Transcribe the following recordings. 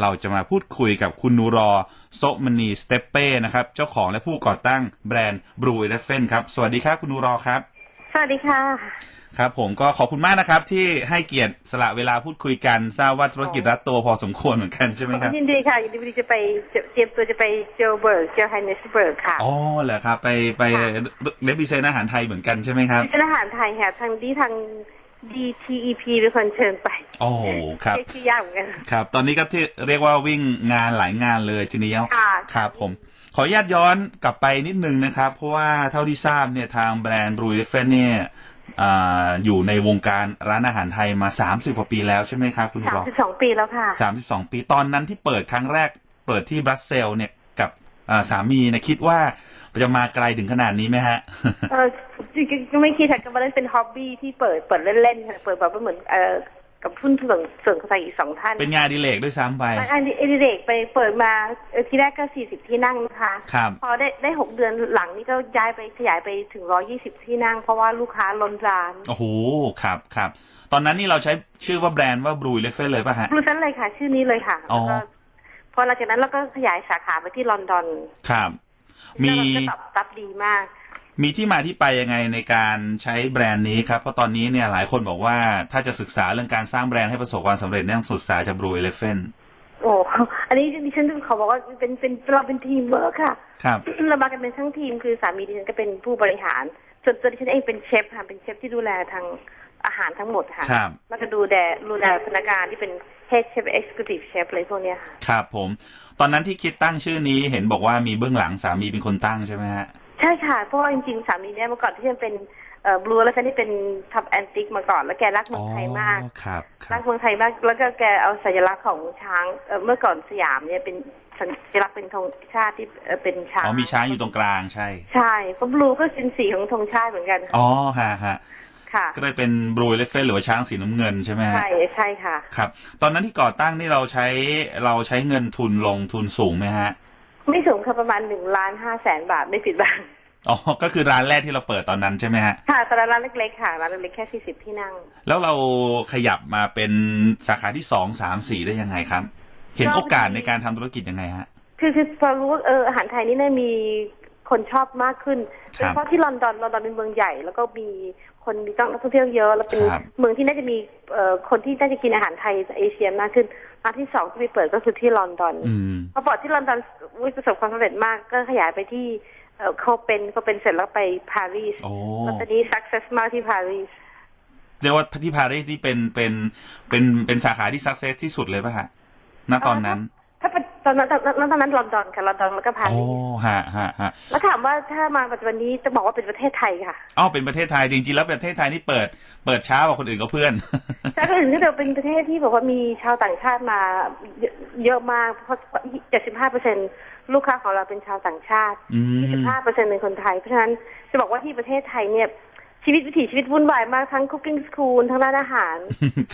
เราจะมาพูดคุยกับคุณนูรอโซะมณีสเตปเป้นะครับ เจ้าของและผู้ก่อตั้งแบรนด์บรูเอเลฟเฟนครับ สวัสดีครับคุณนูรอครับ สวัสดีค่ะ ครับ ผมก็ขอบคุณมากนะครับ ที่ให้เกียรติสละเวลาพูดคุยกันทราบว่าธุรกิจรัดตัวพอสมควรเหมือนกันใช่ไหมครับยินดีค่ะยินดีจะไปเตรียมตัวจะไปเจลเบิร์กเจลไฮเนสเบิร์กค่ะอ๋อเหรอครับ ไปไปเลบิเซนอาหารไทยเหมือนกันใช่ไหมครับเป็นอาหารไทยค่ะทางที่ทาง DTEP เป็นคนเชิญไป โอ้ครับเรียกชื่อยากเหมือนกันครับ ตอนนี้ก็ที่เรียกว่าวิ่งงานหลายงานเลยทีนี้ค่ะครับผม ขออนุญาตย้อนกลับไปนิดนึงนะครับ เพราะว่าเท่าที่ทราบเนี่ยทางแบรนด์บรูเอฟเฟนเนี่ยอ่าอยู่ในวงการร้านอาหารไทยมา30กว่าปีแล้วใช่ไหมครับคุณสามรอสิบสองปีแล้วค่ะสามสิบสองปีตอนนั้นที่เปิดครั้งแรกเปิดที่บรัสเซลส์เนี่ยกับอ่าสามีเนะคิดว่าจะมาไกลถึงขนาดนี้ไหมฮะเออ จริงๆก็ไม่คิดค่ะก็มาเล่นเป็นฮ็อบบี้ที่เปิดเปิดเล่นๆค่ะเปิดแบบว่าเหมือนเออกับพุ่นส่วนส่วนใส่อีกสองท่านเป็นงานอดิเลกด้วยซ้ำไปอันนี้เอดิเรกไปเปิดมาเอ่อที่แรกก็สี่สิบที่นั่งนะคะครับพอได้ได้หกเดือนหลังนี่ก็ย้ายไปขยายไปถึงร้อยี่สิบที่นั่ง เพราะว่าลูกค้าล้นร้านโอ้โหครับครับตอนนั้นนี่เราใช้ชื่อว่าแบรนด์ว่าบรูเลฟเฟนเลยป่ะฮะรู้นั้นเลยค่ะ ชื่อนี้เลยค่ะอ๋อแล้วก็พอหลังจากนั้นเราก็ขยายสาขาไปที่ลอนดอนครับ มีแล้วเราก็ตอบรับดีมาก มีที่มาที่ไปยังไงในการใช้แบรนด์นี้ครับ เพราะตอนนี้เนี่ยหลายคนบอกว่าถ้าจะศึกษาเรื่องการสร้างแบรนด์ให้ประสบความสำเร็จเนี่ยต้องศึกษาจากบรูเลฟเฟนโอ้อันนี้ดิฉันขอบอกว่าเป็นเป็นเราเป็นทีมเวิร์คค่ะครับเรามากันเป็นทั้งทีมคือสามีดิฉันก็เป็นผู้บริหารส่วนตัวดิฉันเองเป็นเชฟค่ะเป็นเชฟที่ดูแลทางอาหารทั้งหมดค่ะครับแล้วก็ดูแลดูแลพนักงานที่เป็น head chef executive chef อะไรพวกเนี้ยค่ะครับผม ตอนนั้นที่คิดตั้งชื่อนี้เห็นบอกว่ามีเบื้องหลังสามีเป็นคนตั้งใช่ไหมฮะ ใช่ค่ะ เพราะว่าจริงๆ สามีเนี่ยเมื่อก่อนที่จะเป็นเอ่อบลูแล้วแฟนที่เป็นทับแอนติกมาก่อน แล้วแกรักเมืองไทยมาก อ๋อครับครัรักบเมืองไทยมาก แล้วก็แกเอาสัญลักษณ์ของช้างเอ่อเมื่อก่อนสยามเนี่ยเป็นสัญลักษณ์เป็นธงชาติที่เอ่อเป็นช้างอ๋อมีช้างอยู่ตรงกลางใช่ ใช่เพราะบลูก็เป็นสีของธงชาติเหมือนกันอ๋อฮะฮะค่ะก็เลยเป็นบรูเลฟเฟนหรือว่าช้างสีน้ำเงินใช่ไหมฮะใช่ใช่ค่ะ ครับ ตอนนั้นที่ก่อตั้งนี่เราใช้เราใช้เงินทุนลงทุนสูงไหมฮะ ไม่สูงค่ะประมาณหนึ่งล้านห้าแสนบาทไม่ผิดบ้างอ๋อ ก็คือร้านแรกที่เราเปิดตอนนั้นใช่ไหมฮะ ค่ะตอนนั้นร้านเล็กๆค่ะร้านเล็กๆแค่สี่สิบที่นั่ง แล้วเราขยับมาเป็นสาขาที่สองสามสี่ได้ยังไงครับ เห็นโอกาสในการทำธุรกิจยังไงฮะ คือคือพอรู้ว่าเอออาหารไทยนี่เนี่ยมี คนชอบมากขึ้นครัโดยบเฉพาะที่ลอนดอนลอนดอนเป็นเมืองใหญ่ แล้วก็มีคนมีนักท่องเที่ยวเยอะ แล้วเป็นครับเมืองที่น่าจะมีเอ่อคนที่น่าจะกินอาหารไทยเอเชียมากขึ้นร้านที่สองที่ไปเปิดก็คือที่ลอนดอนอืมพอเปิดที่ลอนดอนอุ๊ยประสบความสำเร็จมากก็ขยายไปที่เอ่อโคเปนโคเปนเสร็จแล้วไปปารีสโอ้แล้วตอนนี้ success มากที่ปารีสเรียกว่าที่ปารีสที่เป็นเป็นเป็นเป็นสาขาที่สักเซสที่สุดเลยป่ะฮะณตอนนั้นถ้าเป็น ตอนนั้นตอนนั้นตอนนั้นลอนดอนค่ะลอนดอนแล้วก็ปาโอ้รีสฮะฮะฮะแล้วถามว่าถ้ามาปัจจุบันนี้จะบอกว่าเป็นประเทศไทยค่ะอ้าวเป็นประเทศไทยจริงๆแล้วประเทศไทยนี่เปิด เปิดช้ากว่าคนอื่นก็เพื่อน แต่ก็ถึงที่เราเป็นประเทศที่บอกว่ามีชาวต่างชาติมาเยอะเยอะมากเพราะ75เปอร์เซ็นลูกค้าของเราเป็นชาวต่างชาติอืม25เปอร์เซ็นเป็นคนไทย เพราะฉะนั้นจะบอกว่าที่ประเทศไทยเนี่ย ชีวิตวิถีชีวิตวุ่นวายมากทั้งคุกกิ้งสคูลทั้งร้านอาหาร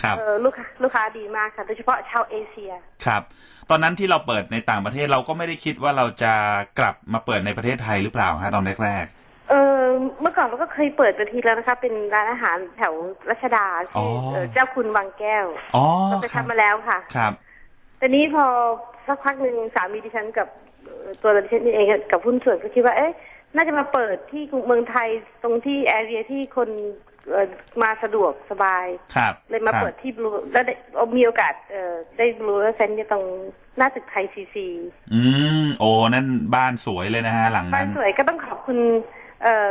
ครับเออลูกค้าลูกค้าดีมากค่ะโดยเฉพาะชาวเอเชีย ครับ ตอนนั้นที่เราเปิดในต่างประเทศเราก็ไม่ได้คิดว่าเราจะกลับมาเปิดในประเทศไทยหรือเปล่าฮะตอนแรกเออเมื่อก่อนเราก็เคยเปิดไปทีแล้วนะคะ เป็นร้านอาหารแถวรัชดาอ๋อชื่อเอ่อเจ้าคุณวังแก้วๆอ๋อเราไปครับทำมาแล้วค่ะ ครับแต่นี้พอสักพักหนึ่งสามีดิฉันกับเอ่อตัวดิฉันเองกับหุ้นส่วนก็คิดว่าเอ๊ะ น่าจะมาเปิดที่เมืองไทยตรงที่แอเรียที่คนเอ่อมาสะดวกสบาย ครับเลยมาครับเปิดที่บลูแล้วได้มีโอกาสเอ่อได้บลูแล้วเซนเนี่ยตรงหน้าตึกไทยซีซีอืมโอ้นั่นบ้านสวยเลยนะฮะ หลังบ้านั้นนสวยก็ต้องขอบคุณ เอ่อ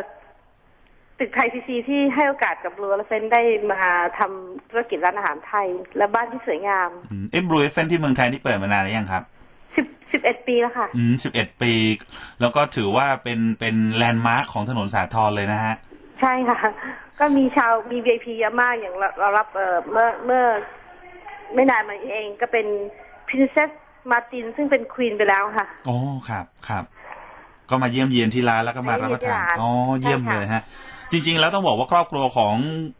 ตึกไทยซีซีที่ให้โอกาสกับบลูแล้วเซนได้มาทำธุรกิจร้านอาหารไทย และบ้านที่สวยงามอืมเอ๊ะบรูเอฟเฟนที่เมืองไทยนี่เปิดมานานหรือยังครับ สิบสิบเอ็ดปีแล้วค่ะ อืมสิบเอ็ดปี แล้วก็ถือว่าเป็นเป็นแลนด์มาร์คของถนนสาทรเลยนะฮะ ใช่ค่ะ ก็มีชาวมี VIP เยอะมากอย่างเราเรารับเอ่อเมื่อเมื่อ ไม่นานมานี้เองก็เป็น Princess Martin ซึ่งเป็นควีนไปแล้วค่ะโอ้ครับ ครับ ก็มาเยี่ยมเยียนที่ร้านแล้วก็มารับประทานเยี่ยมที่ร้านอ๋อ เยี่ยมใช่ค่ะเลยฮะ จริง ๆ แล้วต้องบอกว่าครอบครัวของ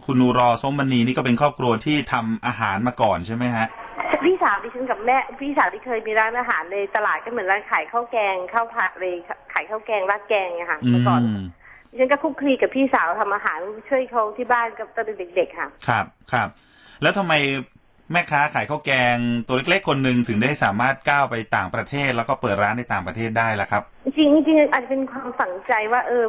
คุณนูรอส้มมณีนี่ก็เป็นครอบครัวที่ทำอาหารมาก่อนใช่ไหมฮะ พี่สาวดิฉันกับแม่พี่สาวที่เคยมีร้านอาหารในตลาดก็เหมือนร้านขายข้าวแกงข้าวผัดเลยขายข้าวแกงราดแกงอะค่ะอืเมื่อก่อนมดิฉันก็คลุกคลีกับพี่สาวทำอาหารช่วยเขาที่บ้านกับตอนเด็กๆค่ะ ครับครับ แล้วทำไมแม่ค้าขายข้าวแกงตัวเล็กๆคนหนึ่งถึงได้สามารถก้าวไปต่างประเทศ แล้วก็เปิดร้านในต่างประเทศได้ล่ะครับ จริงๆจริงๆอาจจะเป็นความฝังใจว่าเออ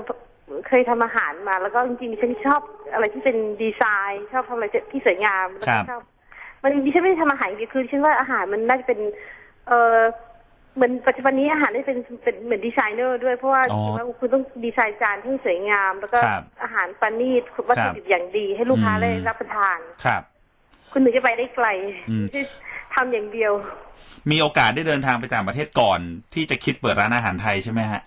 เคยทำอาหารมา แล้วก็จริงๆดิฉันชอบอะไรที่เป็นดีไซน์ ชอบทำอะไรที่สวยงามแล้วครัก็บชอบมันดิฉันไม่ได้ทำอาหารอย่างเดียวคือดิฉันว่าอาหารมันน่าจะเป็น เออเหมือนปัจจุบันนี้อาหารได้เป็นเป็นเหมือนดีไซเนอร์ด้วยเพราะว่าอ๋อจริงๆแล้วคุณต้องดีไซน์จานที่สวยงาม แล้วก็ครับอาหารประณีตวัตถุดิบอย่างดี ให้ลูกค้าอืมได้รับประทานครับ คุณถึงจะไปได้ไกลอืมไม่ใช่ทำอย่างเดียว มีโอกาสได้เดินทางไปต่างประเทศก่อนที่จะคิดเปิดร้านอาหารไทยใช่ไหมฮะ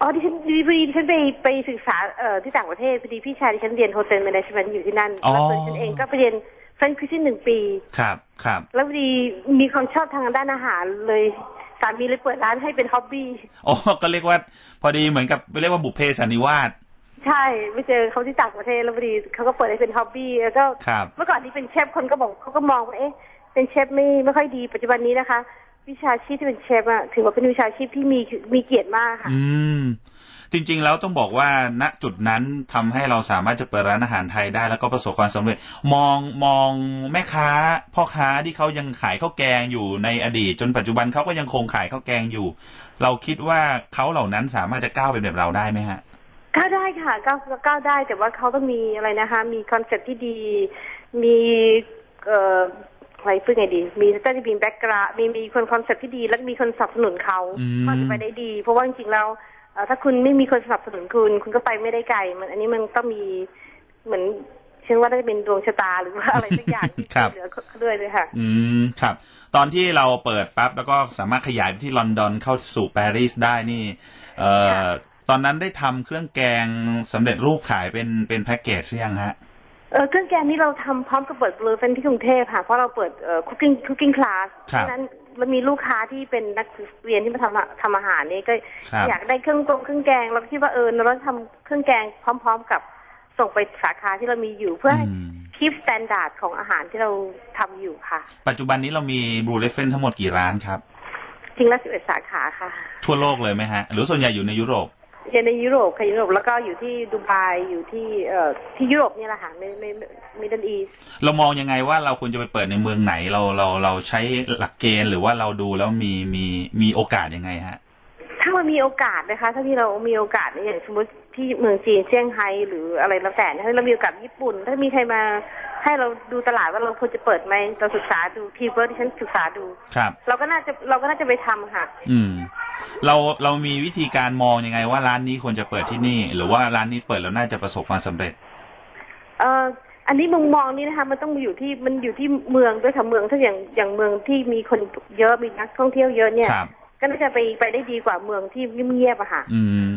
อ๋อดิฉันดิพอดีดิฉันไปไปศึกษาเอ่อที่ต่างประเทศพอดีพี่ชายดิฉันเรียนโฮเทลแมネจเมนต์อยู่ที่นั่นอ๋อแล้วตัวดิฉันเองก็ไปเรียนเฟรนช์คุชินหนึ่งปี ครับครับแล้วพอดีมีความชอบทางด้านอาหารเลยสามีเลยเปิดร้านให้เป็นฮ็อบบี้โอ้ก็เรียกว่า พอดีเหมือนกับเรียกว่าบุพเพสันนิวาสใช่ไปเจอเขาที่ต่างประเทศแล้วพอดีเขาก็เปิดให้เป็นฮ็อบบี้แล้วก็ครับเมื่อก่อนที่เป็นเชฟคนก็บอกเขาก็มองว่าเอ๊ะเป็นเชฟไม่ไม่ค่อยดีปัจจุบันนี้นะคะ วิชาชีพที่เป็นเชฟอะถือว่าเป็นวิชาชีพที่มีมีเกียรติมากค่ะ อืม จริง ๆ แล้วต้องบอกว่าณจุดนั้นทำให้เราสามารถจะเปิดร้านอาหารไทยได้ แล้วก็ประสบความสำเร็จ มองมองแม่ค้า พ่อค้าที่เขายังขายข้าวแกงอยู่ในอดีต จนปัจจุบันเขาก็ยังคงขายข้าวแกงอยู่ เราคิดว่าเขาเหล่านั้นสามารถจะก้าวเป็นแบบเราได้ไหมฮะก้าวได้ค่ะก้าวก้าวได้แต่ว่าเขาต้องมีอะไรนะคะ มีคอนเซ็ปต์ที่ดี มีเอ่อ อะไรพูดไงดี มีก็จะมีแบ็กกราวมีมีคนคอนเซ็ปต์ที่ดี แล้วมีคนสนับสนุนเขาอืมก็จะไปได้ดี เพราะว่าจริงๆแล้วเอ่อถ้าคุณไม่มีคนสนับสนุนคุณ คุณก็ไปไม่ได้ไกล มัน อันนี้มันต้องมีเหมือนเชื่อว่าน่าจะเป็นดวงชะตาหรือว่าอะไรสักอย่างที่ครับช่วยเหลือเขาด้วยเลยค่ะ อืมครับ ตอนที่เราเปิดปั๊บแล้วก็สามารถขยายไปที่ลอนดอนเข้าสู่ปารีสได้นี่ เอ่อค่ะตอนนั้นได้ทำเครื่องแกงสำเร็จรูปขายเป็นเป็นแพ็กเกจหรือยังฮะ เออเครื่องแกงนี้เราทำพร้อมกับเปิดบลูเฟนที่กรุงเทพค่ะ เพราะเราเปิดเอ่อคุกกิ้งคุกกิ้งคลาสครับฉะนั้นเรามีลูกค้าที่เป็นนักเรียนที่มาทำทำอาหารนี่ก็ครับอยากได้เครื่องกงเครื่องแกงเราก็คิดว่าเออเราทำเครื่องแกงพร้อม ๆ กับส่งไปสาขาที่เรามีอยู่เพื่อให้อืมคีฟสแตนดาร์ดของอาหารที่เราทำอยู่ค่ะ ปัจจุบันนี้เรามีบลูเลฟเฟนทั้งหมดกี่ร้านครับ จริงแล้วสิบเอ็ดสาขาค่ะ ทั่วโลกเลยไหมฮะ หรือส่วนใหญ่อยู่ในยุโรป เรียนในยุโรปค่ะยุโรปแล้วก็อยู่ที่ดูไบอยู่ที่เอ่อที่ยุโรปเนี่ยแหละค่ะในในมิดเดิลอีสเรามองยังไงว่าเราควรจะไปเปิดในเมืองไหนเราเราเราใช้หลักเกณฑ์หรือว่าเราดูแล้วมีมีมีโอกาสยังไงฮะ ถ้ามันมีโอกาสนะคะ ถ้าที่เรามีโอกาสเนี่ยอย่างสมมติที่เมืองจีนเซี่ยงไฮ้หรืออะไรแล้วแต่เนี่ยถ้าเรามีโอกาสญี่ปุ่น ถ้ามีใครมาให้เราดูตลาดว่าเราควรจะเปิดไหมเราศึกษาดูทีเวิร์ดที่ฉันศึกษาดูครับ เราก็น่าจะเราก็น่าจะไปทำค่ะ อืม เราเรามีวิธีการมองยังไงว่าร้านนี้ควรจะเปิดที่นี่ หรือว่าร้านนี้เปิดแล้วน่าจะประสบความสำเร็จ เอ่ออันนี้มุมมองนี้นะคะมันต้องอยู่ที่มันอยู่ที่เมืองด้วยค่ะเมืองถ้าอย่างอย่างเมืองที่มีคนเยอะมีนักท่องเที่ยวเยอะเนี่ยครับ ก็น่าจะไปไปได้ดีกว่าเมืองที่เงียบๆอะค่ะ อืม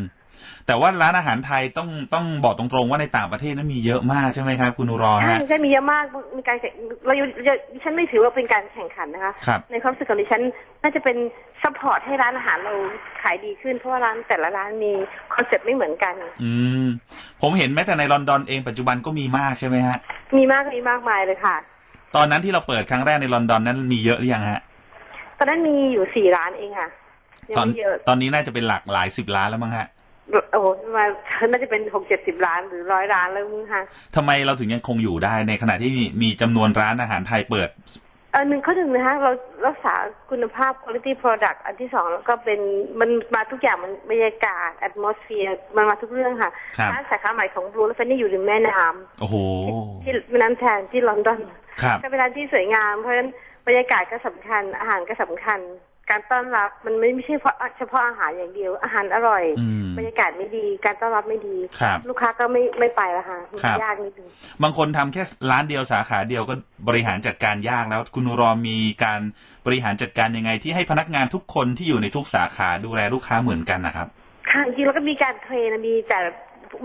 แต่ว่าร้านอาหารไทยต้องต้องบอกตรงๆว่าในต่างประเทศนั้นมีเยอะมากใช่ไหมครับ คุณนุรอใช่ฮะ ใช่มีเยอะมากมีการแข่งเราอยู่ดิฉันไม่ถือว่าเป็นการแข่งขันนะคะ ครับ ในความรู้สึกของดิฉันน่าจะเป็นซัพพอร์ตให้ร้านอาหารเราขายดีขึ้นเพราะว่าร้านแต่ละร้านมีคอนเซ็ปต์ไม่เหมือนกัน อืม ผมเห็นแม้แต่ในลอนดอนเองปัจจุบันก็มีมากใช่ไหมฮะ มีมากมีมากมายเลยค่ะ ตอนนั้นที่เราเปิดครั้งแรกในลอนดอนนั้นมีเยอะหรือยังฮะต อนนั้นมีอยู่สี่ร้านเองค่ะยังตอนไม่เยอะตอนนี้น่าจะเป็นหลักหลายสิบล้านแล้วมั้งฮะโอ้โหมาน่าจะเป็นหกเจ็ดสิบร้านหรือร้อยร้านแล้วมั้งคะทำไมเราถึงยังคงอยู่ได้ในขณะที่มีมีจำนวนร้านอาหารไทยเปิดเออหนึ่งข้อหนึ่งนะคะเรารักษาคุณภาพ quality product อันที่สองแล้วก็เป็นมันมาทุกอย่างมันบรรยากาศ atmosphere มันมาทุกเรื่องค่ะครับร้านสาขาใหม่ของ Blue และ Fanny อยู่ริมแม่น้ำโอ้โหที่แม่น้ำแทนที่ลอนดอนครับก็เป็นร้านที่สวยงามเพราะฉะนั้น บรรยากาศก็สำคัญ อาหารก็สำคัญ การต้อนรับมันไม่ไม่ใช่เพราะเฉพาะอาหารอย่างเดียว อาหารอร่อยอืมบรรยากาศไม่ดี การต้อนรับไม่ดีครับลูกค้าก็ไม่ไม่ไปละค่ะมันครับยากนิดนึงบางคนทำแค่ร้านเดียวสาขาเดียวก็บริหารจัดการยากแล้ว คุณนุรอมีการบริหารจัดการยังไง ที่ให้พนักงานทุกคนที่อยู่ในทุกสาขาดูแลลูกค้าเหมือนกันนะครับค่ะจริงๆแล้วก็มีการเทรนนะมีแต่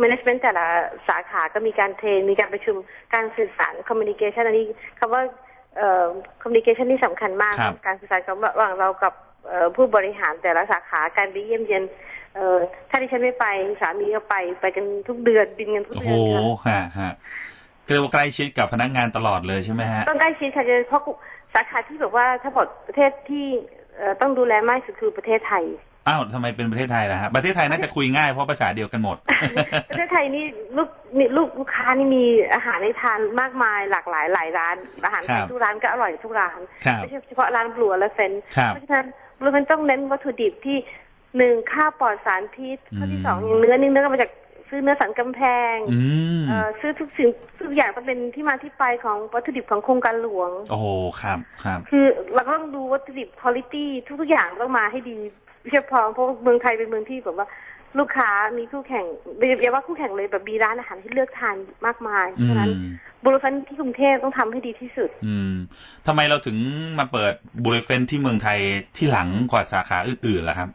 management แต่ละสาขาก็มีการเทรนมีการประชุมการสื่อสาร communication อันนี้คำว่า เอ่อ communication นี่สำคัญมาก ครับ การสื่อสารระหว่างเรากับเอ่อผู้บริหารแต่ละสาขาการไปเยี่ยมเยียนเอ่อถ้าดิฉันไม่ไปสามีก็ไปไปกันทุกเดือนบินกันทุกโอ้เดืโหอนค่ะฮะฮะก็เรียกว่าใกล้ชิดกับพนักงานตลอดเลยใช่ไหมฮะ ต้องใกล้ชิดค่ะเพราะสาขาที่แบบว่าถ้าบอกประเทศที่เอ่อต้องดูแลมากที่สุดคือประเทศไทย อ้าวทำไมเป็นประเทศไทยล่ะฮะประเทศไทยน่าจะคุยง่ายเพราะภาษาเดียวกันหมด ประเทศไทยนี่ลูกนี่ลูกลูกค้านี่มีอาหารให้ทานมากมายหลากหลายหลายร้าน อาหารไทครัยบทุกร้านก็อร่อยทุกร้านครับไม่ใช่เฉพาะร้านบลัวและเฟนครับเพราะฉะนั้นบลัวเฟนต้องเน้นวัตถุดิบที่หนึ่งข้าวปลอดสารพิษข้อที่อืมสองอย่างเนื้อนี่เนื้อก็มาจากซื้อเนื้อสันกำแพงอืมเอ่อซื้อทุกสิ่งทุกอย่างต้องเป็นที่มาที่ไปของวัตถุดิบของโครงการหลวง โอ้โหครับครับ คือเราก็ต้องดูวัตถุดิบคุณภาพทุกๆอย่างต้องมาให้ดี ไม่ใช่พอเพราะเมืองไทยเป็นเมืองที่แบบว่า ลูกค้ามีคู่แข่งเรียกว่าคู่แข่งเลยแบบมีร้านอาหารที่เลือกทานมากมายเพอืราะฉะนั้นมบริษัทที่กรุงเทพต้องทำให้ดีที่สุด อืมทำไมเราถึงมาเปิดบูริเฟนที่เมืองไทยที่หลังกว่าสาขาอื่นๆล่ะครับ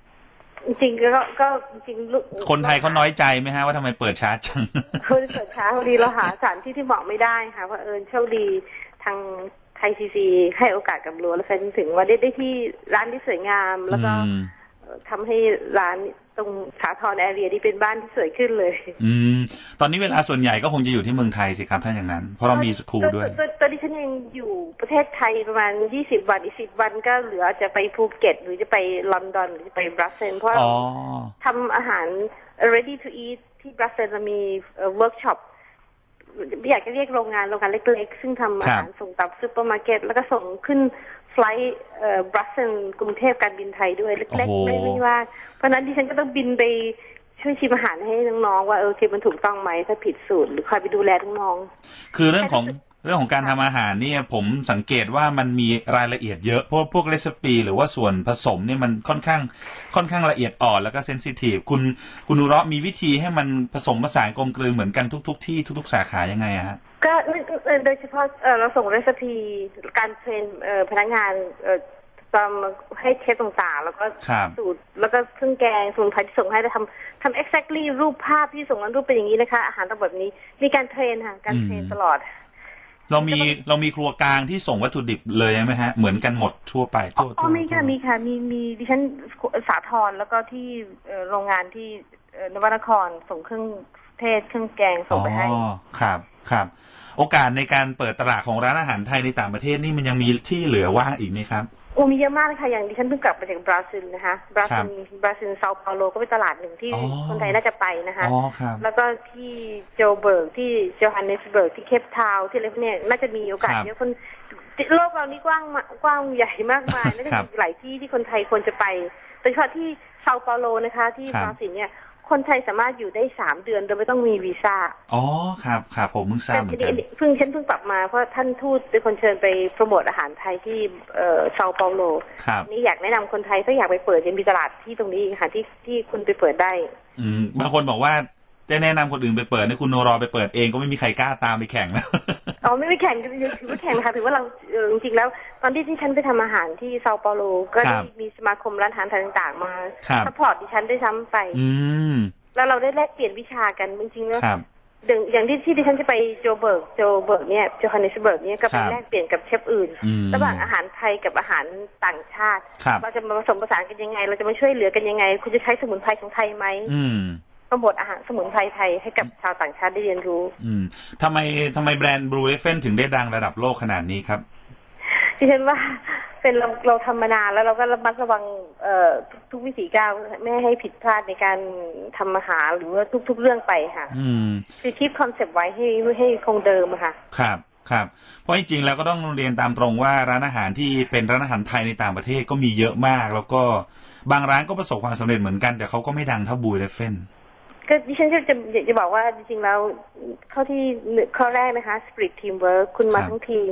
จริงๆก็ก็จริงๆลูกคนไทยเขาน้อยใจไหมฮะว่าทำไมเปิดช้าจังเขาเกิดช้าพอดีเราหาสถานที่ที่เหมาะไม่ได้ค่ะเพราะเอิญโชคดีทางไทยซีซีให้โอกาสกับรัวแล้วแฟนถึงว่าได้ได้ที่ร้านที่สวยงามแล้วก็อืมเอ่อ ทำให้ร้านตรงสาทรแอเรียที่เป็นบ้านที่สวยขึ้นเลย อืม ตอนนี้เวลาส่วนใหญ่ก็คงจะอยู่ที่เมืองไทยสิครับถ้าอย่างนั้น เพราะเรามีสคูลด้วยตัวตัวดิฉันเองอยู่ประเทศไทยประมาณยี่สิบวันอีกสิบวันก็เหลือจะไปภูเก็ต หรือจะไปลอนดอนหรือจะไปบรัสเซลส์เพราะอ๋อทำอาหาร ready to eat ที่บรัสเซลส์เรามีเวิร์กช็อป อยากจะเรียกโรงงานโรงงานเล็กๆ ซึ่งทำอาหารส่งตามซูเปอร์มาร์เก็ตแล้วก็ส่งขึ้นไฟล์บรัสเซลส์กรุงเทพการบินไทยด้วยเล็กๆ ไม่ไม่ว่า เพราะฉะนั้นดิฉันก็ต้องบินไปช่วยชิมอาหารให้น้องๆว่าเออโอเคมันถูกต้องไหมถ้าผิดสูตรหรือคอยไปดูแลน้องๆคือเรื่องของ เรื่องของการทำอาหารเนี่ยผมสังเกตว่ามันมีรายละเอียดเยอะเพราะพวกเรซิปีหรือว่าส่วนผสมเนี่ยมันค่อนข้างค่อนข้างละเอียดอ่อนแล้วก็เซนซิทีฟคุณคุณนุเราะห์มีวิธีให้มันผสมผสานกลมกลืนเหมือนกันทุก ๆ ที่ทุก ๆ สาขายังไงอะฮะก็เอ่อโดยเฉพาะเอ่อเราส่งเรซิปีการเทรนเอ่อพนักงานเอ่อตามให้เชฟต่างๆ แล้วก็ครับสูตรแล้วก็เครื่องแกงสมุนไพรที่ส่งให้เราทำทำ exactly รูปภาพที่ส่งนั้นรูปเป็นอย่างนี้นะคะ อาหารต้องแบบนี้ มีการเทรนค่ะ การเทรนอืมตลอด เรามีเรามีครัวกลางที่ส่งวัตถุดิบเลยไหมฮะ เหมือนกันหมดทั่วไปอ๋ทั่วอทั่วมีค่ะมีค่ะมีมีดิฉันสาทรแล้วก็ที่เอ่อโรงงานที่เอ่อนวนครส่งเครื่องเทศเครื่องแกงส่งไปให้อ๋อครับครับ โอกาสในการเปิดตลาดของร้านอาหารไทยในต่างประเทศนี่มันยังมีที่เหลือว่างอีกไหมครับ โอ้มีเยอะมากเลยค่ะ อย่างดิฉันเพิ่งกลับมาจากบราซิลนะคะ บราครัซิบลบราซิลเซาเปาโลก็เป็นตลาดหนึ่งที่อ๋อคนไทยน่าจะไปนะคะอ๋อครับแล้วก็ที่โจเบิร์ก ที่โจฮันเนสเบิร์ก ที่เคปทาวน์ที่อะไรพวกเนี้ยน่าจะมีโอกาสครับเยอะคนโลกเรานี่กว้างมากกว้างใหญ่มากมายน่าจะครับมีหลายที่ที่คนไทยควรจะไปโดยเฉพาะที่เซาเปาโลนะคะ ที่ครับบราซิลเนี่ย คนไทยสามารถอยู่ได้สามเดือนโดยไม่ต้องมีวีซ่า อ๋อ ครับครับผมเพิ่งทราบเหมือนแต่กันทีนี้เพิ่งฉันเพิ่งกลับมาเพราะท่านทูตเป็นคนเชิญไปโปรโมทอาหารไทยที่เอ่อเซาเปาโลครับนี่อยากแนะนำคนไทยถ้าอยากไปเปิดยังมีตลาดที่ตรงนี้อีกค่ะที่ที่คุณไปเปิดได้ อืมบางคนบอกว่า จะแนะนำคนอื่นไปเปิดให้คุณโนรอไปเปิดเองก็ไม่มีใครกล้าตามไปแข่งแล้วอ๋อไม่ไปแข่งถือว่าแข่งนะคะถือว่าเราเออจริงๆแล้ว ตอนที่ที่ฉันไปทำอาหารที่เซาเปาโลก็ครัได้บมีสมาคมร้านอาหารไทยต่างๆมาครับซัพพอร์ตดิฉันได้วยซ้ำไป อืมแล้วเราได้แลกเปลี่ยนวิชากันจริงๆแล้วครับอย่างอย่างที่ที่ดิฉันจะไปโจเบิร์กโจเบิร์กเนี่ยโจฮันเนสเบิร์กเนี่ยก็ไปครับแลกเปลี่ยนกับเชฟอื่นอืมระหว่างอาหารไทยกับอาหารต่างชาติครับเราจะมาผสมผสานกันยังไง เราจะมาช่วยเหลือกันยังไง คุณจะใช้สมุนไพรของไทยไหมอืม โปรโมทอาหารสมุนไพรไทยให้กับชาวต่างชาติได้เรียนรู้ อืมทำไมทำไมแบรนด์ Blue Elephant ถึงได้ดังระดับโลกขนาดนี้ครับดิฉันว่าเป็นเราเราทำมานานแล้วเราก็ระมัดระวังเอ่อทุกทุกวิถีก้าวไม่ให้ผิดพลาดในการทำอาหารหรือว่าทุก ๆ เรื่องไปค่ะ อืมคือคีปคอนเซปต์ไว้ให้ให้คงเดิมอะค่ะ ครับครับ เพราะจริงๆแล้วก็ต้องเรียนตามตรงว่าร้านอาหารที่เป็นร้านอาหารไทยในต่างประเทศก็มีเยอะมาก แล้วก็บางร้านก็ประสบความสำเร็จเหมือนกัน แต่เขาก็ไม่ดังเท่าบูเลฟเฟน ก็ดิฉันจะจะจะบอกว่าจริงๆแล้วข้อที่ข้อแรกนะคะ spirit teamwork คุณมาทั้งทีม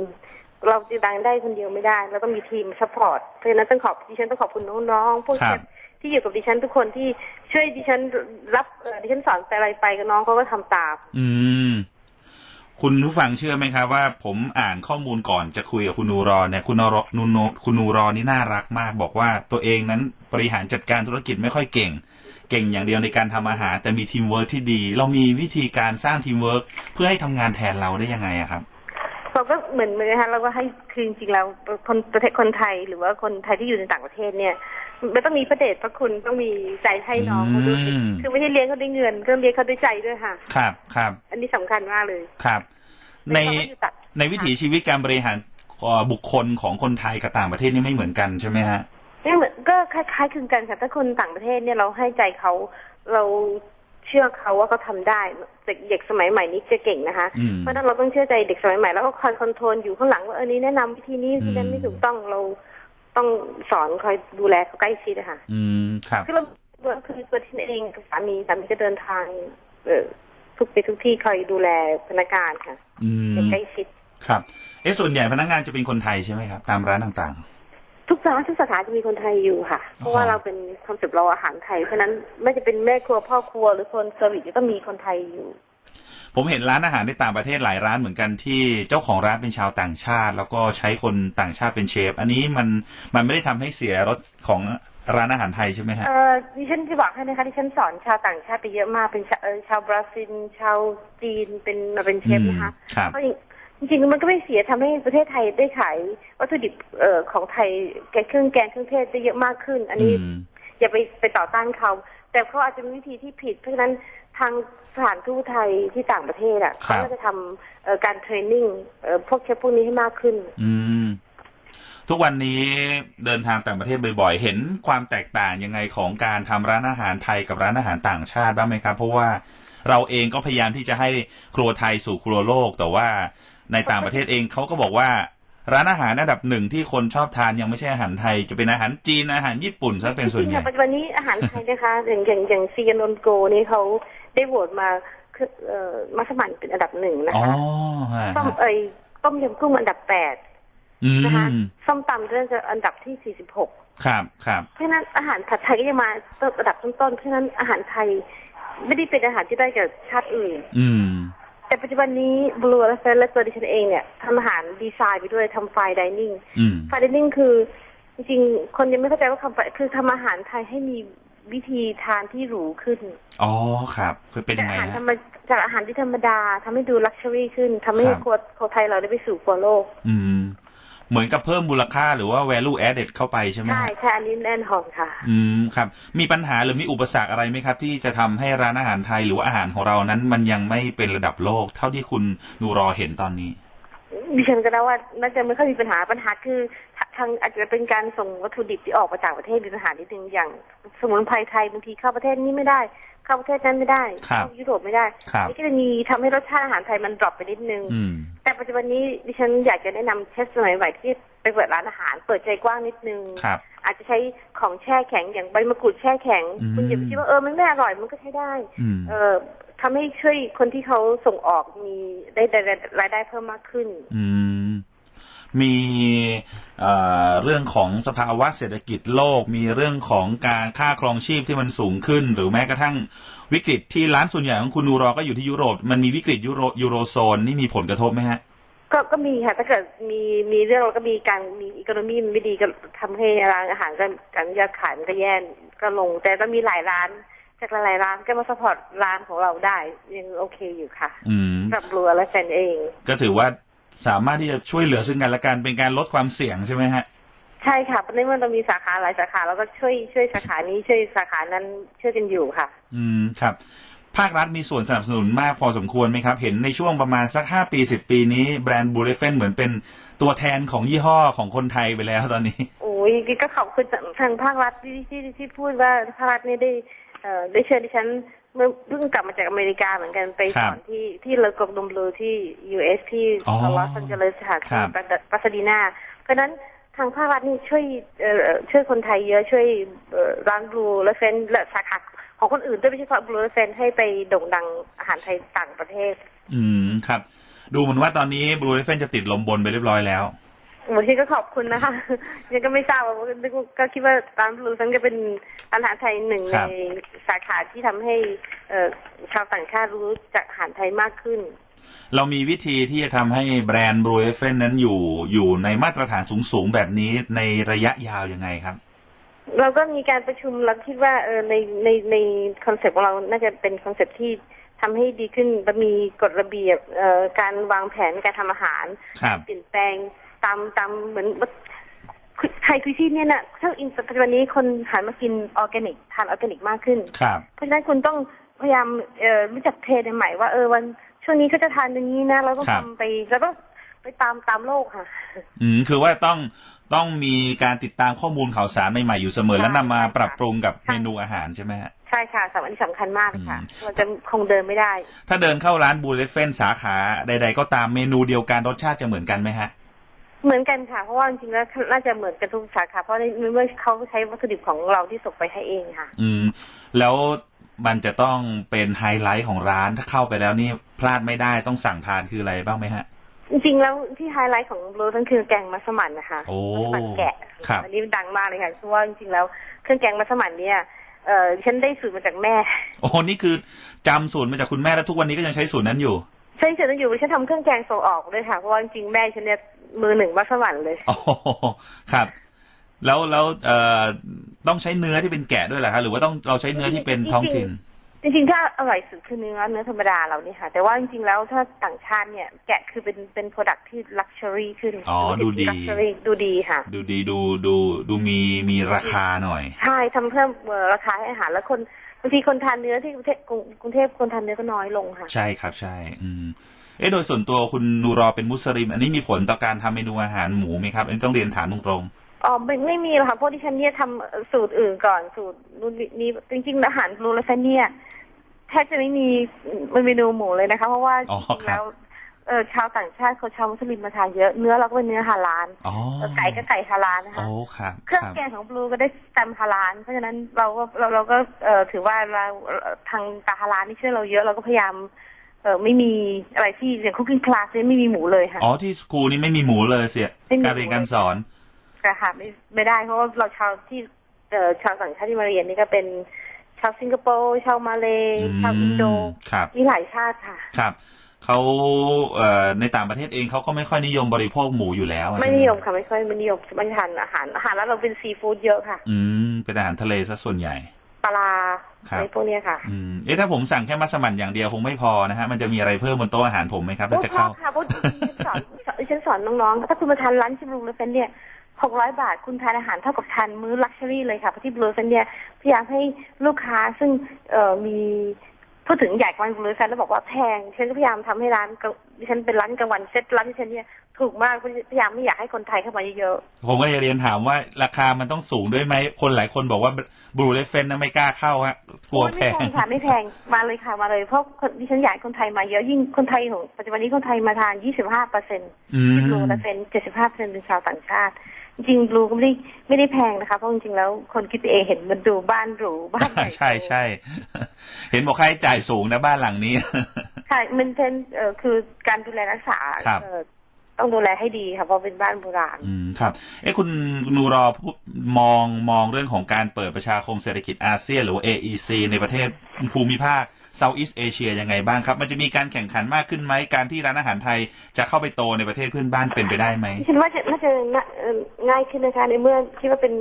เราจะดังได้คนเดียวไม่ได้เราต้องมีทีมซัพพอร์ตเพราะฉะนั้นต้องขอบดิฉันต้องขอบคุณน้องๆพวกที่อยู่กับดิฉันทุกคนที่ช่วยดิฉันรับดิฉันสอนอะไรไปกับน้องเขาก็ทำตามอืมคุณผู้ฟังเชื่อไหมครับว่าผมอ่านข้อมูลก่อนจะคุยกับคุณนูรอเนี่ยคุณนูรอนูโนคุณนูรอนี่น่ารักมาก บอกว่าตัวเองนั้นบริหารจัดการธุรกิจไม่ค่อยเก่ง เก่งอย่างเดียวในการทำอาหาร แต่มีทีมเวิร์กที่ดี เรามีวิธีการสร้างทีมเวิร์กเพื่อให้ทำงานแทนเราได้ยังไงอะครับเราก็เหมือนเหมือนนะคะเราก็ให้คือจริงๆแล้วคนประเทศคนไทยหรือว่าคนไทยที่อยู่ในต่างประเทศเนี่ยมันต้องมีพระเดชพระคุณต้องมีใจให้น้องเขาด้วยอืมคือไม่ใช่เลี้ยงเขาด้วยเงินก็เลี้ยงเขาด้วยใจด้วยค่ะ ครับครับอันนี้สำคัญมากเลยครับ ในไม่ต้องอยู่ตัดในวิถีชีวิตการบริหารเอ่อบุคคลของคนไทยกับต่างประเทศนี่ไม่เหมือนกันใช่ไหมฮะ นี่เหมือนก็คล้ายๆคลึงกันค่ะถ้าคนต่างประเทศเนี่ยเราให้ใจเขาเราเชื่อเขาว่าเขาทำได้เด็กเด็กสมัยใหม่นี้จะเก่งนะคะอืมเพราะฉะนั้นเราต้องเชื่อใจเด็กสมัยใหม่แล้วก็คอยคอนโทรลอยู่ข้างหลังว่าเออนี้แนะนำวิธีนี้วิธีนั้นอืมไม่ถูกต้องเราต้องสอนคอยดูแลเขาใกล้ชิดนะคะอืมครับคือเราคือตัวที่เองกับสามีสามีก็เดินทาง เออทุกไปทุกที่คอยดูแลพนักงานค่ะอืมอย่างใกล้ชิดครับ เอ๊ะส่วนใหญ่พนักงานจะเป็นคนไทยใช่ไหมครับ ตามร้านต่าง ทุกร้านทุกสาขาจะมีคนไทยอยู่ค่ะ เพราะว่าอ๋อเราเป็นคอนเซปต์เราอาหารไทย เพราะฉะนั้นไม่จะเป็นแม่ครัวพ่อครัวหรือคนเซอร์วิสจะต้องมีคนไทยอยู่ๆผมเห็นร้านอาหารในต่างประเทศหลายร้านเหมือนกันที่เจ้าของร้านเป็นชาวต่างชาติ แล้วก็ใช้คนต่างชาติเป็นเชฟ อันนี้มันมันไม่ได้ทำให้เสียรสของร้านอาหารไทยใช่ไหมฮะเออดิฉันจะบอกให้นะคะดิฉันสอนชาวต่างชาติไปเยอะมากเป็นชาเออชาวบราซิลชาวจีนเป็นมาเป็นเชฟนะคะครับเพราะ จริงๆมันก็ไม่เสียทำให้ประเทศไทยได้ขายวัตถุดิบเอ่อของไทยแกงเครื่องแกงเครื่องเทศได้เยอะมากขึ้น อันนี้อืมอย่าไปไปต่อต้านเขา แต่เขาอาจจะมีวิธีที่ผิด เพราะฉะนั้นทางสถานทูตไทยที่ต่างประเทศอะครัเขาบก็จะทำเอ่อการเทรนนิ่งเอ่อพวกเชฟพวกนี้ให้มากขึ้น อืมทุกวันนี้เดินทางต่างประเทศบ่อยๆ เห็นความแตกต่างยังไงของการทำร้านอาหารไทยกับร้านอาหารต่างชาติบ้างไหมครับ เพราะว่าเราเองก็พยายามที่จะให้ครัวไทยสู่ครัวโลก แต่ว่า ในต่างประเทศเองเขาก็บอกว่า ร้านอาหารอันดับหนึ่งที่คนชอบทานยังไม่ใช่อาหารไทย จะเป็นอาหารจีนอาหารญี่ปุ่นซะเป็นส่วนจริใหงๆญ่ค่ะปัจจุบันนี้อาหารไทยนะคะ อย่างอย่างอย่างซียนนโกนี่เขาได้โหวตมาคือเอ่อมัสมั่นเป็นอันดับหนึ่งนะอ๋อคะฮะต้มเอยต้มยำกุ้งอันดับแปดอืนะคะมส้มตำเรื่องจะอันดับที่สี่สิบหกครับ ครับ เพราะฉะนั้นอาหารผัดไทยก็ยังมาต้นระดับต้นๆ เพราะฉะนั้นอาหารไทยไม่ได้เป็นอาหารที่ได้กับชาติอื่น อืม แต่ปัจจุบันนี้บลูและเฟนและตัวดิฉันเองเนี่ยทำอาหารดีไซน์ไปด้วยทำไฟดิเนิ่งอืมไฟดิเนิ่งคือ จริงๆ คนยังไม่เข้าใจว่าคำว่าคือทำอาหารไทยให้มีวิธีทานที่หรูขึ้น อ๋อครับ คือเป็นจายักงไงอาหารธรฮะรมจากอาหารที่ธรรมดาทำให้ดูลักชัวรี่ขึ้นทำให้ครับครัวครัวไทยเราได้ไปสู่ครัวโลก อืม เหมือนกับเพิ่มมูลค่าหรือว่า value added เข้าไปใช่ไหมใช่ฮะใช่อันนี้แน่นอนค่ะ อืมครับ มีปัญหาหรือมีอุปสรรคอะไรไหมครับ ที่จะทำให้ร้านอาหารไทยหรือว่าอาหารของเรานั้น มันยังไม่เป็นระดับโลก เท่าที่คุณนูรอเห็นตอนนี้ดิฉันก็ได้ว่าน่าจะไม่ค่อยมีปัญหาปัญหาคือ ททางอาจจะเป็นการส่งวัตถุดิบที่ออกมาจากประเทศมีปัญหานิดนึงอย่าง สมุนไพรไทยบางทีเข้าประเทศนี้ไม่ได้ เข้าประเทศนั้นไม่ได้ครับเข้ายุโรปไม่ได้ครับนี่ก็จะมีทำให้รสชาติอาหารไทยมันดรอปไปนิดนึงอืมแต่ปัจจุบันนี้ดิฉันอยากจะแนะนำเชฟสมัยใหม่ที่ไปเปิดร้านอาหารเปิดใจกว้างนิดนึงครับอาจจะใช้ของแช่แข็งอย่างใบมะกรูดแช่แข็งอืมคุณอย่าไปคิดว่าเออมันไม่อร่อยมันก็ใช้ได้อืมเออทำให้ช่วยคนที่เขาส่งออกมีได้ได้ได้รายได้เพิ่มมากขึ้น อื มมีเอ่อเรื่องของสภาวะเศรษฐกิจโลก มีเรื่องของการค่าครองชีพที่มันสูงขึ้น หรือแม้กระทั่งวิกฤตที่ร้านส่วนใหญ่ของคุณนูรอก็อยู่ที่ยุโรป มันมีวิกฤตยูโรยูโรโซนนี่มีผลกระทบไหมฮะก็ก็มีค่ะถ้าเกิดมีมีเรื่องแล้วก็มีการมีอีโคโนมีมันไม่ดีก็ทำให้ร้านอาหารก็การยอดขายมันก็แย่ก็ลง แต่ก็มีหลายร้านจากหลายๆร้านก็มาสปอร์ตร้านของเราได้ยังโอเคอยู่ค่ะ อืมสำหรับบัวและแฟนเอง ก็ถือว่า สามารถที่จะช่วยเหลือซึ่งกันและกันเป็นการลดความเสี่ยงใช่ไหมฮะใช่ค่ะเพราะในเมื่อเรามีสาขาหลายสาขาเราก็ช่วยช่วยสาขานี้ช่วยสาขานั้นช่วยกันอยู่ค่ะ อืมครับ ภาครัฐมีส่วนสนับสนุนมากพอสมควรไหมครับ เห็นในช่วงประมาณสักห้าปีสิบปีนี้แบรนด์บูเลเฟนเหมือนเป็นตัวแทนของยี่ห้อของคนไทยไปแล้วตอนนี้ โอ้ยก็ขอบคุณทางภาครัฐที่ที่ที่พูดว่าภาครัฐนี่ได้เอ่อได้เชิญดิฉัน เมื่อเพิ่งกลับมาจากอเมริกาเหมือนกันไปครัสบอนที่ที่เลอกรดมบลูที่ US ที่อ๋อลอสแอนเจลิสค่ะครัที่บปัสดีนาเพราะฉะนั้นทางภาครัฐนี่ช่วยเอ่อช่วยคนไทยเยอะช่วยเอ่อร้านบลูและเฟนและสาขาของคนอื่นด้วยไม่ใช่เฉพาะบลูและเฟนให้ไปโด่งดังอาหารไทยต่างประเทศ อืมครับ ดูเหมือนว่าตอนนี้บลูเลเฟนจะติดลมบนไปเรียบร้อยแล้ว บางทีก็ขอบคุณนะคะยังก็ไม่ทราบว่าก็คิดว่าร้านบลูซันก็เป็นร้านอาหารไทยหนึ่งคในรับสาขาที่ทำให้เอ่อชาวต่างชาติรู้จักอาหารไทยมากขึ้น เรามีวิธีที่จะทำให้แบรนด์บลูเลเฟนนั้นอยู่อยู่ในมาตรฐานสูงๆ แบบนี้ในระยะยาวยังไงครับ เราก็มีการประชุมเราคิดว่าเออในในในคอนเซ็ปต์ของเราน่าจะเป็นคอนเซ็ปต์ที่ทำให้ดีขึ้นและมีกฎระเบียบเอ่อการวางแผนการทำอาหารครับเปลี่ยนแปลง ตามตามเหมือนไทยคุยที่เนี่ยนะถ้าอินปัจจุบันนี้คนหันมากินออร์แกนิกทานออร์แกนิกมากขึ้นครับเพราะฉะนั้นคุณต้องพยายามเอ่อรู้จักเทรนด์ใหม่ๆว่าเออวันช่วงนี้เขาจะทานอย่างนี้นะเราต้องครับทำไปแล้วก็ไปตามตามโลกค่ะ อืมคือว่าต้องต้องมีการติดตามข้อมูลข่าวสารใหม่ๆอยู่เสมอใช่แล้วนำมาใช่ค่ะปรับปรุงกับใช่เมนูอาหารใช่ไหมฮะใช่ค่ะสำคัญสำคัญมากเลยค่ะอืมเราจะคงเดินไม่ได้ ถ้าเดินเข้าร้านบูเลฟเฟนสาขาใด ๆ ก็ตามเมนูเดียวกันรสชาติจะเหมือนกันไหมฮะ เหมือนกันค่ะ เพราะว่าจริงๆแล้วน่าจะเหมือนกันทุกสาขาเพราะในเมื่อเขาใช้วัตถุดิบของเราที่ส่งไปให้เองค่ะ อืม แล้วมันจะต้องเป็นไฮไลท์ของร้านถ้าเข้าไปแล้วนี่พลาดไม่ได้ต้องสั่งทานคืออะไรบ้างไหมฮะ จริงๆแล้วที่ไฮไลท์ของโรทั้งคือแกงมัสมั่นนะคะโอ้มัสมั่นแกะครับอันนี้ดังมากเลยค่ะเพราะว่าจริงๆแล้วเครื่องแกงมัสมั่นเนี่ยเออฉันได้สูตรมาจากแม่โอ้นี่คือจำสูตรมาจากคุณแม่แล้วทุกวันนี้ก็ยังใช้สูตรนั้นอยู่ใช่ฉันอยู่ฉันทำเครื่องแกงส่งออกด้วยค่ะเพราะว่าจริงๆแม่ฉันเนี่ย มือหนึ่งมัสมั่นเลยโอ้โหครับ แล้วแล้วเอ่อต้องใช้เนื้อที่เป็นแกะด้วยเหรอคะหรือว่าต้องเราใช้เนื้อที่เป็นท้องถิ่นจริงๆ ถ้าอร่อยสุดคือเนื้อเนื้อธรรมดาเรานี่ค่ะ แต่ว่าจริงๆ แล้วถ้าต่างชาติเนี่ย แกะคือเป็นเป็นโปรดักที่ลักชัวรี่ขึ้นอ๋อดูดีลักชัวรี่ดูดีค่ะ ดูดีดูดูดูมีมีราคาหน่อย ใช่ทำเพิ่มเอ่อราคาให้อาหารแล้วคนบางทีคนทานเนื้อที่กรุงเทพกรุงกรุงเทพคนทานเนื้อก็น้อยลงค่ะ ใช่ครับใช่ อืม เอ๊ะโดยส่วนตัวคุณนูรอเป็นมุสลิม อันนี้มีผลต่อการทำเมนูอาหารหมูไหมครับอันนี้ต้องเรียนถามตรงอ๋อไม่ไม่มีหรอกค่ะเพราะที่ฉันเนี่ยทำสูตรอื่นก่อนสูตรนู่นนี่จริงๆอาหารบลูและเซนเนี่ยแทบจะไม่มีเมนูหมูเลยนะคะ เพราะว่าอ๋อจริงๆครับแล้วเออชาวต่างชาติเขาชาวมุสลิมมาทานเยอะเนื้อเราก็เป็นเนื้อฮาลาลๆอ๋อไก่ก็ไก่ฮาลาลนะคะโอ้ครับเครื่องครับแกงของบลูก็ได้สแตมป์ฮาลาลเพราะฉะนั้นเราก็เราเราก็เอ่อถือว่าเราทางตาฮาลาลนี่เชื่อเราเยอะเราก็พยายาม เออไม่มีอะไรที่อย่างคุกกิ้งคลาสเนี่ยไม่มีหมูเลยค่ะอ๋อที่สคูลนี่ไม่มีหมูเลยเสียไม่มี การเรียนการสอน แต่ค่ะไม่ไม่ได้เพราะว่าเราชาวที่เอ่อชาวต่างชาติที่มาเรียนนี่ก็เป็นชาวสิงคโปร์ชาวมาเลย์อืมชาวอินโดครับ มีหลายชาติค่ะ ครับเขาเอ่อในต่างประเทศเองเขาก็ไม่ค่อยนิยมบริโภคหมูอยู่แล้วไม่ใช่หนิยมค่ะไม่ค่อยไม่นิยมไม่ทานอาหารอาหารแล้วเราเป็นซีฟู้ดเยอะค่ะ อืมเป็นอาหารทะเลซะส่วนใหญ่ ปลาร้าครับอะไรพวกเนี้ยค่ะ อืมเอ๊ะถ้าผมสั่งแค่มัสมั่นอย่างเดียวคงไม่พอนะฮะมันจะมีอะไรเพิ่มบนโต๊ะอาหารผมไหมครับโอ้ถ้าจะพอเข้าค่ะเพราะฉันสอนฉันสอนน้องๆ ถ้าคุณมาทานร้านที่บลูเลฟเฟนเนี่ยหกร้อยบาทคุณทานอาหารเท่ากับทานมื้อลักชัวรี่เลยค่ะเพราะที่บลูเลฟเฟนเนี่ยพยายามให้ลูกค้าซึ่งเอ่อมี พูดถึงอยากมาบลูเลฟเฟนแล้วบอกว่าแพงฉันก็พยายามทำให้ร้านกลางดิฉันเป็นร้านกลางวันเซ็ตร้านที่ฉันเนี่ยถูกมากพยายามไม่อยากให้คนไทยเข้ามาเยอะผมก็จะเรียนถามว่าราคามันต้องสูงด้วยไหมคนหลายคนบอกว่าบลูเลฟเฟนนะไม่กล้าเข้าฮะๆกลัวโอ้ยแพไม่งแพงค่ะไม่แพงมาเลยค่ะมาเลยเพราะคนดิฉันอยากให้คนไทยมาเยอะยิ่งคนไทยของปัจจุบันนี้คนไทยมาทานยี่สิบห้าเปอร์เซ็นต์อืมที่บลูและเป็น75เเป็นชาวต่างชาติ จริงๆบลูก็ไม่ได้ไม่ได้แพงนะคะเพราะจริงๆแล้วคนคิดไปเองเห็นมันดูบ้านหรูบ้านใหญ่โตใช่ใช่เห็นบอกค่าใช้จ่ายสูงนะบ้านหลังนี้ค่ะมันเป็นเอ่อคือการดูแลรักษาครับเอ่อต้องดูแลให้ดีค่ะเพราะเป็นบ้านโบราณ อืมครับ เอ้คุณนูรอพูดมองมองเรื่องของการเปิดประชาคมเศรษฐกิจอาเซียนหรือว่า AEC ในประเทศภูมิภาค Southeast Asia ยังไงบ้างครับ มันจะมีการแข่งขันมากขึ้นไหมการที่ร้านอาหารไทยจะเข้าไปโตในประเทศเพื่อนบ้านเป็นไปได้ไหมฉันว่าจะน่าจะน่าเอ่อง่ายขึ้นนะคะในเมื่อคิดว่าเป็น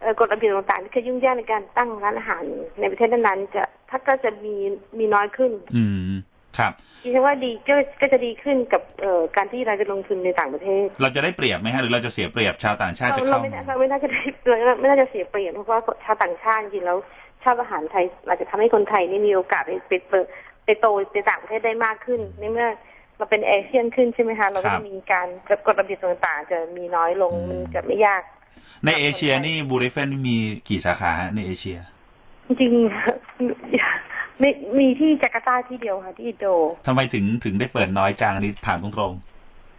เอ่อกฎระเบียบต่างๆที่เคยยุ่งยากในการตั้งร้านอาหารในประเทศนั้นๆจะถ้าก็จะมีมีน้อยขึ้น อืมครับดิฉันว่าดีก็ก็จะดีขึ้นกับเอ่อการที่เราจะลงทุนในต่างประเทศ เราจะได้เปรียบไหมฮะหรือเราจะเสียเปรียบชาวต่างชาติจะเราเข้าไม่มาน่าเราไม่น่าจะได้เราไม่น่าจะเสียเปรียบเพราะว่าชาวต่างชาติจริงๆแล้ว ชาติอาหารไทยอาจจะทำให้คนไทยนี่มีโอกาสไปไปเปิดไปโตในต่างประเทศได้มากขึ้น ในเมื่อเราเป็นเอเชียนขึ้นใช่ไหมคะเราก็ครัจะบมีการกฎระเบียบต่างๆ จะมีน้อยลงอืมมันจะไม่ยาก ในเอเชียนี่บูริเฟนมีกี่สาขาฮะในเอเชีย จริงๆไม่มีที่จาการ์ตาที่เดียวค่ะที่อินโดทำไมถึงถึงได้เปิดน้อยจังอันนี้ถามตรง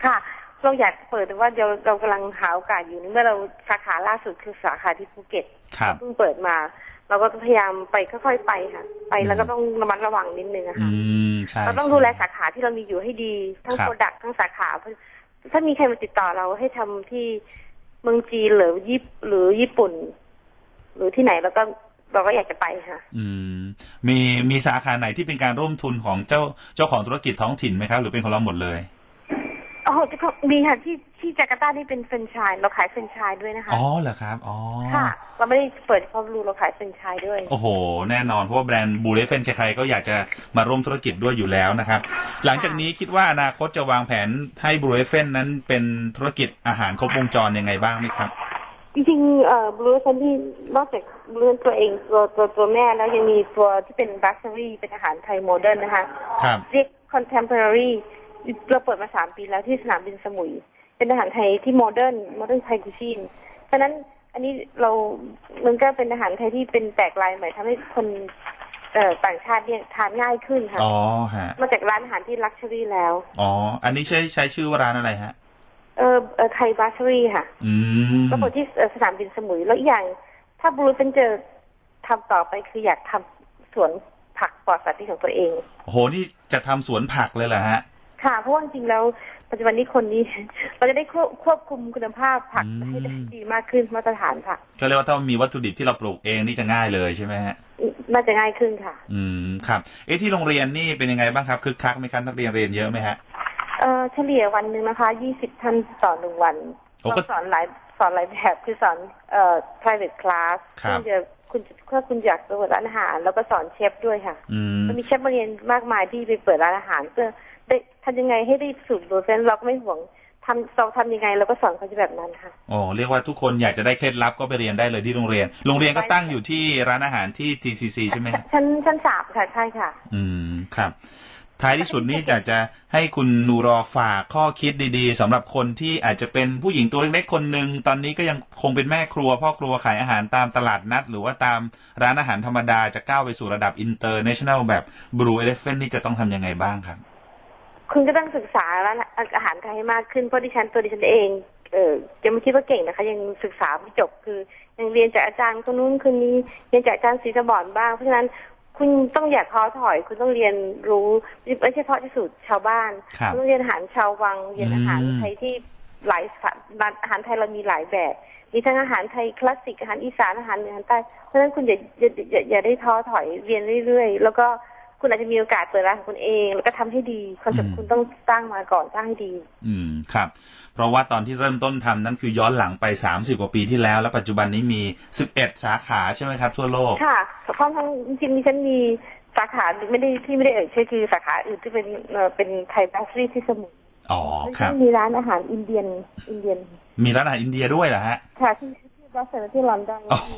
ค่ะ เราอยากเปิดแต่ว่าเดี๋ยวเรากำลังหาโอกาสอยู่ในเมื่อเราสาขาล่าสุดคือสาขาที่ภูเก็ตๆครับเพิ่งเปิดมา เราก็พยายามไปค่อยๆไปค่ะ ไปแล้วก็ต้องระมัดระวังนิดนึงอะอืค่ะมใช่เราต้องดูแลสาขาที่เรามีอยู่ให้ดี ทั้งครับโปรดักต์ทั้งสาขาเพราะถ้ามีใครมาติดต่อเราให้ทำที่เมืองจีนหรือญี่ปุ่นหรือญี่ปุ่น หรือที่ไหนเราก็เราก็อยากจะไปค่ะ อืม มีมีสาขาไหนที่เป็นการร่วมทุนของเจ้าเจ้าของธุรกิจท้องถิ่นไหมครับหรือเป็นของเราหมดเลย อ๋อมีค่ะที่ที่จาการ์ตานี่เป็นแฟรนไชส์เราขายแฟรนไชส์ด้วยนะคะ อ๋อเหรอครับอ๋อค่ะ เราไม่ได้เปิดเฉพาะบลูเราขายแฟรนไชส์ด้วย โอ้โห แน่นอนเพราะว่าแบรนด์บูเลเฟนใครๆก็อยากจะมาร่วมธุรกิจด้วยอยู่แล้วนะครับ หลังจากนี้คิดว่าอนาคตจะวางแผนให้บูเลเฟนนั้นเป็นธุรกิจอาหารครบวงจรยังไงบ้างไหมครับจริงๆเอ่อบลูชันที่นอกจากบลูตัวเองตัวตัวตัวแม่แล้วยังมีตัวที่เป็นบัสเซอรี่เป็นอาหารไทยโมเดิร์นนะคะ ครับ เรียก contemporary เราเปิดมาสามปีแล้วที่สนามบินสมุย เป็นอาหารไทยที่โมเดิร์นโมเดิร์นไทยคุชินฉะนั้นอันนี้เรามันก็เป็นอาหารไทยที่เป็นแตกลายใหม่ทำให้คนเอ่อต่างชาติเนี่ยทานง่ายขึ้นค่ะอ๋อฮะมาจากร้านอาหารที่ลักชัวรี่แล้วอ๋ออันนี้ใช้ใช้ชื่อว่าร้านอะไรฮะเออเออไทยบาชรี่ค่ะ อืมก็เปิดที่เอ่อสนามบินสมุยแล้วอีกอย่าง ถ้าบรูเป็นเจอทำต่อไปคืออยากทำสวนผักปลอดสารพิษของตัวเองโหนี่จะทำสวนผักเลยเหรอฮะ ค่ะ เพราะว่าจริงๆแล้วปัจจุบันนี้คนนี้ เราจะได้ควบควบคุมคุณภาพผักอืม ให้ได้ดีมากขึ้นมาตรฐานผักก็เรียกว่าถ้ามีวัตถุดิบที่เราปลูกเองนี่จะง่ายเลยใช่ไหมฮะ น่าจะง่ายขึ้นค่ะ อืมครับ เอ๊ะที่โรงเรียนนี่เป็นยังไงบ้างครับคึกคักไหมครับนักเรียนเรียนเยอะไหมฮะ เออเฉลี่ยวันหนึ่งนะคะยี่สิบท่านต่อหนึ่งวันโอ้ก็เราสอนหลายสอนหลายแบบคือสอนเอ่อ private class ครับ ณจะคุณถ้าคุณอยากเปิดร้านอาหาร แล้วก็สอนเชฟด้วยค่ะ อืม มันมีเชฟมาเรียนมากมายที่ไปเปิดร้านอาหารเพื่อ ได้ทำยังไงให้ได้สูตรโดยเซนเราก็ไม่ห่วงทำเราทำยังไงเราก็สอนเขาแบบนั้นค่ะโอ้เรียกว่าทุกคนอยากจะได้เคล็ดลับก็ไปเรียนได้เลยที่โรงเรียน โรงเรียนก็ตั้งอยู่ที่ร้านอาหารที่ TCC ใช่ไหมฮะชั้นชั้นสามค่ะใช่ค่ะ อืมครับ ท้ายที่สุดนี่อยากจะให้คุณนูรอฝากข้อคิดดีๆสำหรับคนที่อาจจะเป็นผู้หญิงตัวเล็กๆคนหนึ่งตอนนี้ก็ยังคงเป็นแม่ครัวพ่อครัวขายอาหารตามตลาดนัด หรือว่าตามร้านอาหารธรรมดาจะก้าวไปสู่ระดับอินเตอร์เนชั่นแนลแบบ Blue Elephant นี่จะต้องทำยังไงบ้างครับ คุณก็ต้องศึกษาร้านอาหารไทยให้มากขึ้นเพราะดิฉันตัวดิฉันเอง เออยังไม่คิดว่าเก่งนะคะ ยังศึกษาไม่จบคือยังเรียนจากอาจารย์คนนู้นคนนี้เรียนจากอาจารย์ศรีสบอนบ้างเพราะฉะนั้นคุณต้องอย่าท้อถอย คุณต้องเรียนรู้ไม่ใช่เฉพาะที่สูตรชาวบ้านครับณต้องเรียนอาหารชาววังเรียนอาหารอืมไทยที่หลายสายร้านอาหารไทยเรามีหลายแบบ มีทั้งอาหารไทยคลาสสิกอาหารอีสานอาหารเหนืออาหารใต้เพราะฉะนั้นคุณอย่าอย่าอย่าอย่าได้ท้อถอยเรียนเรื่อยๆ แล้วก็ คุณอาจจะมีโอกาสเปิดร้านของคุณเอง แล้วก็ทำให้ดีคอนเซ็ปต์คุณต้องสร้างมาก่อนสร้างให้ดี อืมครับ เพราะว่าตอนที่เริ่มต้นทำนั้นคือย้อนหลังไป30กว่าปีที่แล้ว แล้วปัจจุบันนี้มี11สาขาใช่ไหมครับ ทั่วโลกค่ะเพราะทั้งจริงๆดิฉันมีสาขาไม่ได้ที่ไม่ได้เอ่ยชื่อคือสาขาอื่นที่เป็นเอ่อเป็นไทยแบสซี่ที่สมุทรอ๋อครับที่มีร้านอาหารอินเดียนอินเดียน มีร้านอาหารอินเดียด้วยเหรอฮะค่ะที่ ที่บอสตันที่ลอนดอนโอ้โห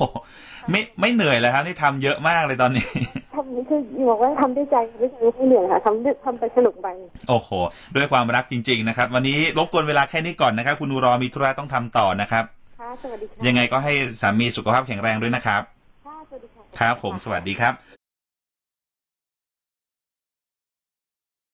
ไม่ไม่เหนื่อยเลยครับนี่ทำเยอะมากเลยตอนนี้ทำคือบอกว่าทำด้วยใจด้วยใจไม่เหนื่อยค่ะทำด้วยทำไปสนุกไปโอ้โห ด้วยความรักจริง ๆ นะครับ วันนี้รบกวนเวลาแค่นี้ก่อนนะครับ คุณนูรอมีธุระต้องทำต่อนะครับค่ะสวัสดีค่ะยังไงก็ให้สามีสุขภาพแข็งแรงด้วยนะครับค่ะสวัสดีค่ะครับผมสวัสดีครับ